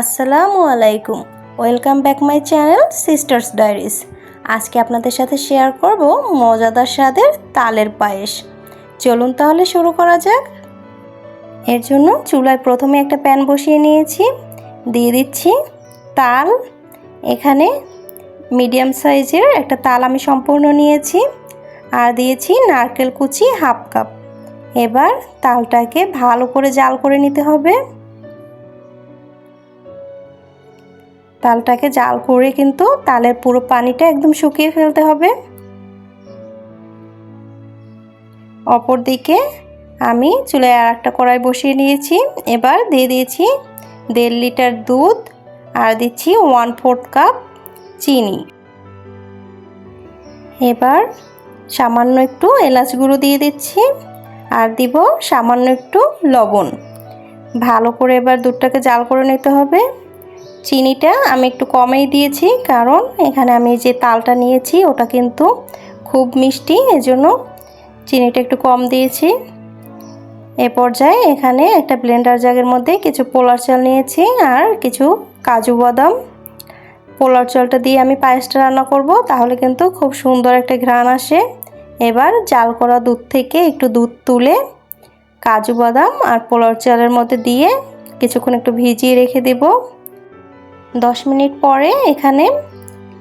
আসসালামু আলাইকুম। Welcome back my channel sisters diaries আজকে আপনাদের সাথে শেয়ার করব মজাদার স্বাদের তালের পায়েস। চলুন তাহলে শুরু করা যাক। এর জন্য চুলায় প্রথমে একটা প্যান বসিয়ে নিয়েছি। দিয়ে দিচ্ছি তাল। এখানে মিডিয়াম সাইজের একটা তাল আমি সম্পূর্ণ নিয়েছি। আর দিয়েছি নারকেল কুচি হাফ কাপ। এবার তালটাকে ভালো করে জাল করে নিতে হবে। তালটাকে জাল করে কিন্তু তালের পুরো পানিটা একদম শুকিয়ে ফেলতে হবে। অপর দিকে আমি চুলায় আর একটা কড়াই বসিয়ে নিয়েছি। এবার দিয়ে দিয়েছি দেড় লিটার দুধ আর দিচ্ছি ওয়ান ফোর্থ কাপ চিনি। এবার সামান্য একটু এলাচ গুঁড়ো দিয়ে দিচ্ছি আর দিব সামান্য একটু লবণ। ভালো করে এবার দুধটাকে জাল করে নিতে হবে। চিনিটা আমি একটু কমেই দিয়েছি, কারণ এখানে আমি যে তালটা নিয়েছি ওটা কিন্তু খুব মিষ্টি, এজন্য চিনিটা একটু কম দিয়েছি। এ পর্যায়ে এখানে একটা ব্লেন্ডার জাগের মধ্যে কিছু পোলার চাল নিয়েছি আর কিছু কাজু বাদাম। পোলার চালটা দিয়ে আমি পায়েসটা রান্না করব, তাহলে কিন্তু খুব সুন্দর একটা ঘ্রাণ আসে। এবার জাল করা দুধ থেকে একটু দুধ তুলে কাজু বাদাম আর পোলার চালের মধ্যে দিয়ে কিছুক্ষণ একটু ভিজিয়ে রেখে দেবো। দশ মিনিট পরে এখানে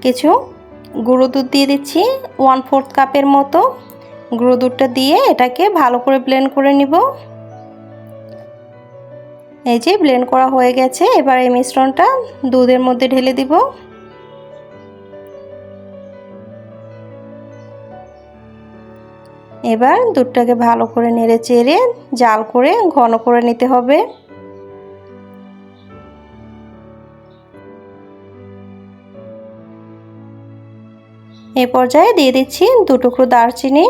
কিছু গুঁড়ো দুধ দিয়ে দিচ্ছি ওয়ান ফোর্থ কাপের মতো গুঁড়ো দুধটা দিয়ে এটাকে ভালো করে ব্লেন্ড করে নিব। এই যে ব্লেন্ড করা হয়ে গেছে, এবার এই মিশ্রণটা দুধের মধ্যে ঢেলে দিব। এবার দুধটাকে ভালো করে নেড়ে চেড়ে জাল করে ঘন করে নিতে হবে। এই পর্যায়ে দিয়ে দিচ্ছি দু টুকরো দারচিনি।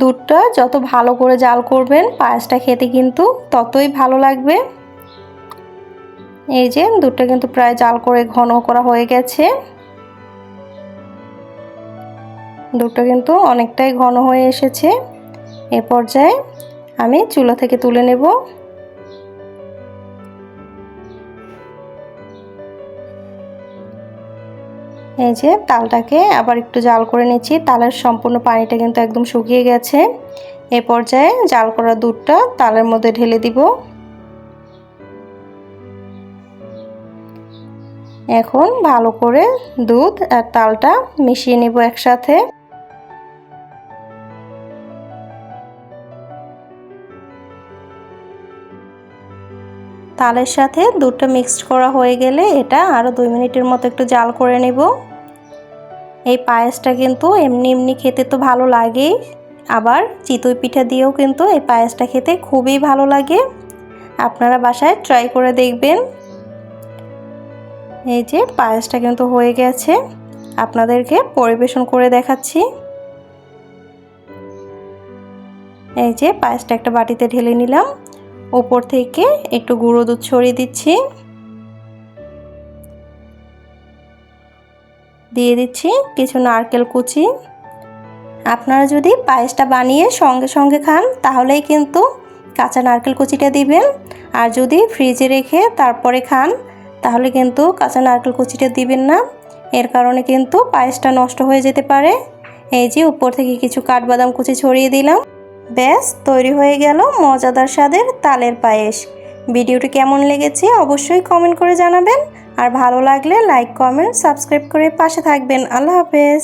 দুধটা যত ভালো করে জাল করবেন, পায়েসটা খেতে কিন্তু ততই ভালো লাগবে। এই যে দুধটা কিন্তু প্রায় জাল করে ঘন করা হয়ে গেছে। দুধটা কিন্তু অনেকটাই ঘন হয়ে এসেছে। এ পর্যায়ে আমি চুলা থেকে তুলে নেব। এই যে তালটাকে আবার একটু জাল করে নিচ্ছি। তালের সম্পূর্ণ পানিটা কিন্তু একদম শুকিয়ে গেছে। এ পর্যায়ে জাল করা দুধটা তালের মধ্যে ঢেলে দিব। এখন ভালো করে দুধ আর তালটা মিশিয়ে নেব একসাথে। তালের সাথে দুধটা মিক্সড করা হয়ে গেলে এটা আরও দুই মিনিটের মতো একটু জাল করে নেব। এই পায়েসটা কিন্তু এমনি এমনি খেতে তো ভালো লাগেই আবার চিতই পিঠা দিয়েও কিন্তু এই পায়েসটা খেতে খুবই ভালো লাগে। আপনারা বাসায় ট্রাই করে দেখবেন। এই যে পায়েসটা কিন্তু হয়ে গেছে। আপনাদেরকে পরিবেশন করে দেখাচ্ছি। এই যে পায়েসটা একটা বাটিতে ঢেলে নিলাম। ওপর থেকে একটু গুঁড়ো দুধ ছড়িয়ে দিচ্ছি। দিয়ে দিচ্ছি কিছু নারকেল কুচি। আপনারা যদি পায়েসটা বানিয়ে সঙ্গে সঙ্গে খান, তাহলেই কিন্তু কাঁচা নারকেল কুচিটা দিবেন। আর যদি ফ্রিজে রেখে তারপরে খান, তাহলে কিন্তু কাঁচা নারকেল কুচিটা দিবেন না। এর কারণে কিন্তু পায়েসটা নষ্ট হয়ে যেতে পারে। এই যে উপর থেকে কিছু কাঠবাদাম কুচি ছড়িয়ে দিলাম। ব্যাস, তৈরি হয়ে গেল মজাদার স্বাদের তালের পায়েস। ভিডিওটি কেমন লেগেছে অবশ্যই কমেন্ট করে জানাবেন। আর ভালো লাগলে লাইক কমেন্ট সাবস্ক্রাইব করে পাশে থাকবেন। আল্লাহ হাফেজ।